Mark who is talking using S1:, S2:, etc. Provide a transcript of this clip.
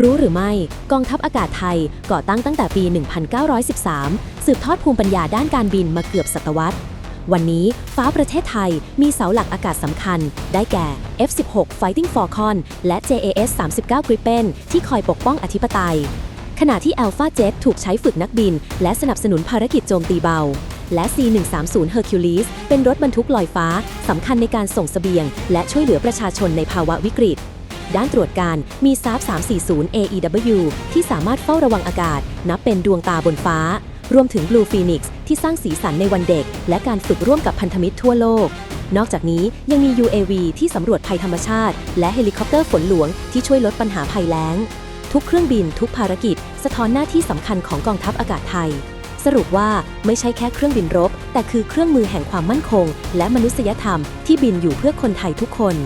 S1: รู้หรือไม่ กองทัพอากาศไทยก่อตั้งตั้งแต่ปี 1913 สืบทอดภูมิปัญญาด้านการบินมาเกือบศตวรรษ วันนี้ฟ้าประเทศไทยมีเสาหลักอากาศสำคัญ ได้แก่ F-16 Fighting Falcon และ JAS 39 Gripen ที่คอยปกป้องอธิปไตย ขณะที่ Alpha Jet ถูกใช้ฝึกนักบิน และสนับสนุนภารกิจโจมตีเบา และ C130 Hercules เป็นรถบรรทุกลอยฟ้าสำคัญในการส่งเสบียง และช่วยเหลือประชาชนในภาวะวิกฤต ด้านตรวจการมี SAP 340 AEW ที่สามารถเฝ้าระวังอากาศ นับเป็นดวงตาบนฟ้า รวมถึง Blue Phoenix ที่สร้างสีสันในวันเด็ก และการฝึกร่วมกับพันธมิตรทั่วโลก นอกจากนี้ยังมี UAV ที่สำรวจภัยธรรมชาติ และเฮลิคอปเตอร์ฝนหลวงที่ช่วยลดปัญหาภัยแล้ง ทุกเครื่องบินทุกภารกิจ สะท้อนหน้าที่สำคัญของกองทัพอากาศไทย สรุปว่าไม่ใช่แค่เครื่องบินรบ แต่คือเครื่องมือแห่งความมั่นคง และมนุษยธรรมที่บินอยู่เพื่อคนไทยทุกคน